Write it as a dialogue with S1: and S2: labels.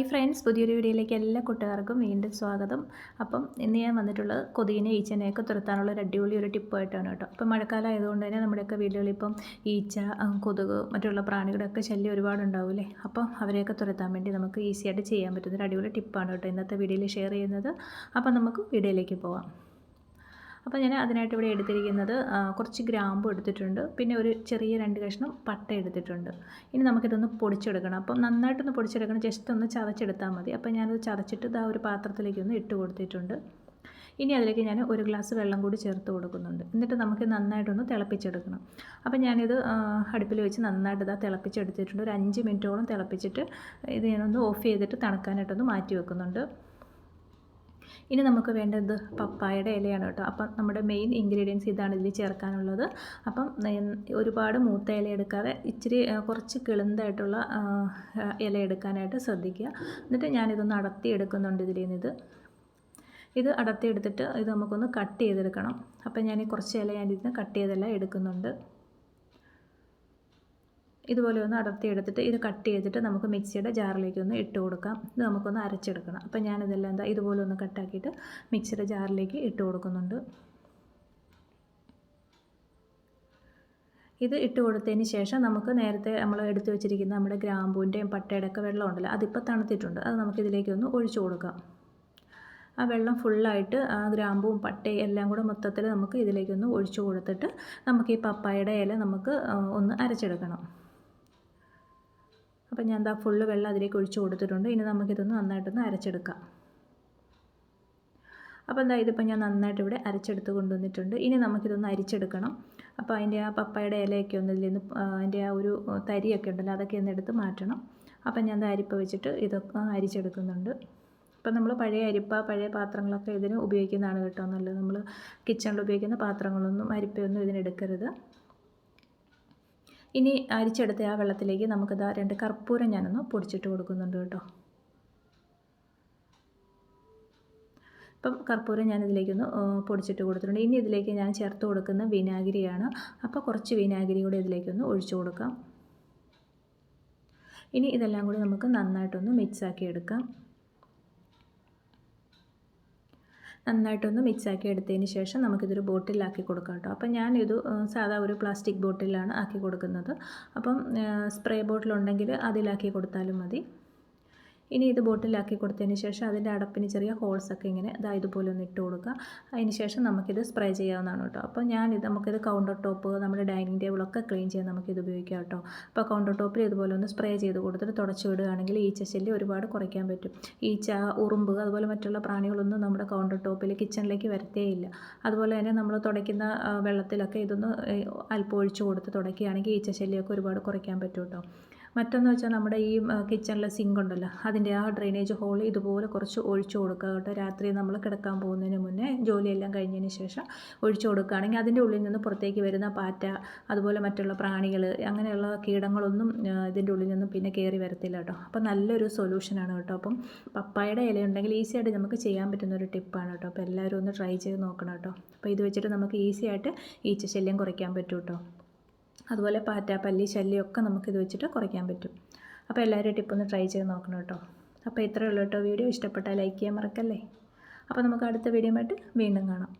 S1: Hi friends പുതിയൊരു വീഡിയോയിലേക്ക് എല്ലാ കൂട്ടുകാർക്കും വീണ്ടും സ്വാഗതം. അപ്പം ഇന്ന് ഞാൻ വന്നിട്ടുള്ളത് കൊതുകിനെ ഈച്ചനെയൊക്കെ തുരത്താനുള്ള ഒരു അടിപൊളി ഒരു ടിപ്പായിട്ടാണ് കേട്ടോ. അപ്പം മഴക്കാലം ആയതുകൊണ്ട് തന്നെ നമ്മുടെയൊക്കെ വീടുകളിൽ ഇപ്പം ഈച്ച കൊതുക് മറ്റുള്ള പ്രാണികളുടെയൊക്കെ ശല്യം ഒരുപാട് ഉണ്ടാവില്ലേ? അപ്പം അവരെയൊക്കെ തുരത്താൻ വേണ്ടി നമുക്ക് ഈസിയായിട്ട് ചെയ്യാൻ പറ്റുന്ന ഒരു അടിപൊളി ടിപ്പാണ് കേട്ടോ ഇന്നത്തെ വീഡിയോയിൽ ഷെയർ ചെയ്യുന്നത്. അപ്പം നമുക്ക് വീഡിയോയിലേക്ക് പോവാം. അപ്പോൾ ഞാൻ അതിനായിട്ട് ഇവിടെ എടുത്തിരിക്കുന്നത് കുറച്ച് ഗ്രാമ്പു എടുത്തിട്ടുണ്ട്. പിന്നെ ഒരു ചെറിയ രണ്ട് കഷ്ണം പട്ട എടുത്തിട്ടുണ്ട്. ഇനി നമുക്കിതൊന്ന് പൊടിച്ചെടുക്കണം. അപ്പം നന്നായിട്ടൊന്ന് പൊടിച്ചെടുക്കണം. ജസ്റ്റ് ഒന്ന് ചതച്ചെടുത്താൽ മതി. അപ്പോൾ ഞാനത് ചതച്ചിട്ട് ഇതാ ഒരു പാത്രത്തിലേക്ക് ഒന്ന് ഇട്ട് കൊടുത്തിട്ടുണ്ട്. ഇനി അതിലേക്ക് ഞാൻ ഒരു ഗ്ലാസ് വെള്ളം കൂടി ചേർത്ത് കൊടുക്കുന്നുണ്ട്. എന്നിട്ട് നമുക്ക് നന്നായിട്ടൊന്ന് തിളപ്പിച്ചെടുക്കണം. അപ്പോൾ ഞാനിത് അടുപ്പിൽ വെച്ച് നന്നായിട്ട് ഇതാ തിളപ്പിച്ചെടുത്തിട്ടുണ്ട്. ഒരു അഞ്ച് മിനിറ്റോളം തിളപ്പിച്ചിട്ട് ഇത് ഞാനൊന്ന് ഓഫ് ചെയ്തിട്ട് തണുക്കാനായിട്ടൊന്ന് മാറ്റി വെക്കുന്നുണ്ട്. ഇനി നമുക്ക് വേണ്ടത് പപ്പായയുടെ ഇലയാണ് കേട്ടോ. അപ്പം നമ്മുടെ മെയിൻ ഇൻഗ്രീഡിയൻസ് ഇതാണ് ഇതിൽ ചേർക്കാനുള്ളത്. അപ്പം ഒരുപാട് മൂത്ത ഇല എടുക്കാതെ ഇച്ചിരി കുറച്ച് കിളുന്തായിട്ടുള്ള ഇല എടുക്കാനായിട്ട് ശ്രദ്ധിക്കുക. എന്നിട്ട് ഞാനിതൊന്ന് അടത്തി എടുക്കുന്നുണ്ട് ഇതിൽ നിന്ന് ഇത്. ഇത് അടത്തി എടുത്തിട്ട് ഇത് നമുക്കൊന്ന് കട്ട് ചെയ്തെടുക്കണം. അപ്പം ഞാൻ ഈ കുറച്ച് ഇല ഞാനിതിന് കട്ട് ചെയ്തെല്ലാം എടുക്കുന്നുണ്ട്. ഇതുപോലെ ഒന്ന് അടർത്തിയെടുത്തിട്ട് ഇത് കട്ട് ചെയ്തിട്ട് നമുക്ക് മിക്സിയുടെ ജാറിലേക്ക് ഒന്ന് ഇട്ട് കൊടുക്കാം. ഇത് നമുക്കൊന്ന് അരച്ചെടുക്കണം. അപ്പോൾ ഞാനിതെല്ലാം എന്താ ഇതുപോലെ ഒന്ന് കട്ടാക്കിയിട്ട് മിക്സിയുടെ ജാറിലേക്ക് ഇട്ട് കൊടുക്കുന്നുണ്ട്. ഇത് ഇട്ട് കൊടുത്തതിന് ശേഷം നമുക്ക് നേരത്തെ നമ്മൾ എടുത്തു വെച്ചിരിക്കുന്ന നമ്മുടെ ഗ്രാമ്പൂന്റെയും പട്ടയുടെ ഒക്കെ വെള്ളം ഉണ്ടല്ലോ അതിപ്പോൾ തണുത്തിട്ടുണ്ട്. അത് നമുക്കിതിലേക്ക് ഒന്ന് ഒഴിച്ചു കൊടുക്കാം. ആ വെള്ളം ഫുള്ളായിട്ട് ആ ഗ്രാമ്പും പട്ടയും എല്ലാം കൂടെ മൊത്തത്തിൽ നമുക്ക് ഇതിലേക്കൊന്ന് ഒഴിച്ചു കൊടുത്തിട്ട് നമുക്ക് ഈ പപ്പായയുടെ ഇല നമുക്ക് ഒന്ന് അരച്ചെടുക്കണം. അപ്പോൾ ഞാൻ എന്താ ഫുള്ള് വെള്ളം അതിലേക്ക് ഒഴിച്ച് കൊടുത്തിട്ടുണ്ട്. ഇനി നമുക്കിതൊന്ന് നന്നായിട്ടൊന്ന് അരച്ചെടുക്കാം. അപ്പോൾ എന്താ ഇതിപ്പോൾ ഞാൻ നന്നായിട്ട് ഇവിടെ അരച്ചെടുത്ത് കൊണ്ടുവന്നിട്ടുണ്ട്. ഇനി നമുക്കിതൊന്ന് അരിച്ചെടുക്കണം. അപ്പോൾ അതിന്റെ ആ പപ്പായുടെ ഇലയൊക്കെ ഒന്ന് ഇതിൽ നിന്ന് അതിന്റെ ആ ഒരു തരിയൊക്കെ ഉണ്ടല്ലോ അതൊക്കെ ഒന്ന് എടുത്ത് മാറ്റണം. അപ്പം ഞാൻ അരിപ്പ വെച്ചിട്ട് ഇതൊക്കെ അരിച്ചെടുക്കുന്നുണ്ട്. അപ്പം നമ്മൾ പഴയ അരിപ്പ പഴയ പാത്രങ്ങളൊക്കെ ഇതിന് ഉപയോഗിക്കുന്നതാണ് കേട്ടോ നല്ലത്. നമ്മൾ കിച്ചണിൽ ഉപയോഗിക്കുന്ന പാത്രങ്ങളൊന്നും അരിപ്പയൊന്നും ഇതിനെടുക്കരുത് ഇനി അരിച്ചെടുത്ത ആ വെള്ളത്തിലേക്ക് നമുക്കിതാ രണ്ട് കർപ്പൂരം ഞാനൊന്ന് പൊടിച്ചിട്ട് കൊടുക്കുന്നുണ്ട് കേട്ടോ. ഇപ്പം കർപ്പൂരം ഞാനിതിലേക്കൊന്ന് പൊടിച്ചിട്ട് കൊടുത്തിട്ടുണ്ട്. ഇനി ഇതിലേക്ക് ഞാൻ ചേർത്ത് കൊടുക്കുന്ന വിനാഗിരിയാണ്. അപ്പോൾ കുറച്ച് വിനാഗിരി കൂടി ഇതിലേക്കൊന്ന് ഒഴിച്ചു കൊടുക്കാം. ഇനി ഇതെല്ലാം കൂടി നമുക്ക് നന്നായിട്ടൊന്ന് മിക്സാക്കി എടുക്കാം. നന്നായിട്ടൊന്ന് മിക്സാക്കി എടുത്തതിന് ശേഷം നമുക്കിതൊരു ബോട്ടിലാക്കി കൊടുക്കാം കേട്ടോ. അപ്പം ഞാനിത് സാധാ ഒരു പ്ലാസ്റ്റിക് ബോട്ടിലാണ് ആക്കി കൊടുക്കുന്നത്. അപ്പം സ്പ്രേ ബോട്ടിലുണ്ടെങ്കിൽ അതിലാക്കി കൊടുത്താലും മതി. ഇനി ഇത് ബോട്ടിലാക്കി കൊടുത്തതിന് ശേഷം അതിന്റെ അടപ്പിന് ചെറിയ ഹോൾസൊക്കെ ഇങ്ങനെ ഇതാ ഇതുപോലെ ഒന്ന് ഇട്ട് കൊടുക്കുക. അതിന് ശേഷം നമുക്കിത് സ്പ്രേ ചെയ്യാവുന്നതാണ് കേട്ടോ. അപ്പോൾ ഞാനിത് നമുക്കിത് കൗണ്ടർ ടോപ്പ് നമ്മുടെ ഡൈനിങ് ടേബിളൊക്കെ ക്ലീൻ ചെയ്യാൻ നമുക്കിത് ഉപയോഗിക്കാം കേട്ടോ. അപ്പോൾ കൗണ്ടർ ടോപ്പിൽ ഇതുപോലെ ഒന്ന് സ്പ്രേ ചെയ്ത് കൊടുത്തിട്ട് തുടച്ച് വിടുകയാണെങ്കിൽ ഈച്ച ശല്യം ഒരുപാട് കുറയ്ക്കാൻ പറ്റും. ഈച്ച ഉറുമ്പ് അതുപോലെ മറ്റുള്ള പ്രാണികളൊന്നും നമ്മുടെ കൗണ്ടർ ടോപ്പിൽ കിച്ചണിലേക്ക് വരത്തേയില്ല അതുപോലെ തന്നെ നമ്മൾ തുടയ്ക്കുന്ന വെള്ളത്തിലൊക്കെ ഇതൊന്ന് അല്പം ഒഴിച്ചു കൊടുത്ത് തുടയ്ക്കുകയാണെങ്കിൽ ഈച്ച ശല്യമൊക്കെ ഒരുപാട് കുറയ്ക്കാൻ പറ്റും കേട്ടോ. മറ്റൊന്ന് വെച്ചാൽ നമ്മുടെ ഈ കിച്ചണിലെ സിങ്ക് ഉണ്ടല്ലോ അതിന്റെ ആ ഡ്രെയിനേജ് ഹോൾ ഇതുപോലെ കുറച്ച് ഒഴിച്ചു കൊടുക്കുക കേട്ടോ. രാത്രി നമ്മൾ കിടക്കാൻ പോകുന്നതിന് മുന്നേ ജോലിയെല്ലാം കഴിഞ്ഞതിന് ശേഷം ഒഴിച്ചു കൊടുക്കുകയാണെങ്കിൽ അതിന്റെ ഉള്ളിൽ നിന്ന് പുറത്തേക്ക് വരുന്ന പാറ്റ അതുപോലെ മറ്റുള്ള പ്രാണികൾ അങ്ങനെയുള്ള കീടങ്ങളൊന്നും ഇതിന്റെ ഉള്ളിൽ നിന്നും പിന്നെ കയറി വരത്തില്ല കേട്ടോ. അപ്പോൾ നല്ലൊരു സൊല്യൂഷനാണ് കേട്ടോ. അപ്പം പപ്പായുടെ ഇലയുണ്ടെങ്കിൽ ഈസി ആയിട്ട് നമുക്ക് ചെയ്യാൻ പറ്റുന്ന ഒരു ടിപ്പാണ് കേട്ടോ. അപ്പോൾ എല്ലാവരും ഒന്ന് ട്രൈ ചെയ്ത് നോക്കണം കേട്ടോ. അപ്പോൾ ഇത് വെച്ചിട്ട് നമുക്ക് ഈസി ആയിട്ട് ഈച്ച ശല്യം കുറയ്ക്കാൻ പറ്റും കേട്ടോ. അതുപോലെ പാറ്റ പല്ലി ശല്യമൊക്കെ നമുക്കിത് വെച്ചിട്ട് കുറയ്ക്കാൻ പറ്റും. അപ്പോൾ എല്ലാവരും ടിപ്പൊന്ന് ട്രൈ ചെയ്ത് നോക്കണം കേട്ടോ. അപ്പോൾ ഇത്രയേ ഉള്ളൂ കേട്ടോ വീഡിയോ. ഇഷ്ടപ്പെട്ടാൽ ലൈക്ക് ചെയ്യാൻ മറക്കല്ലേ? അപ്പോൾ നമുക്ക് അടുത്ത വീഡിയോ ആയിട്ട് വീണ്ടും കാണാം.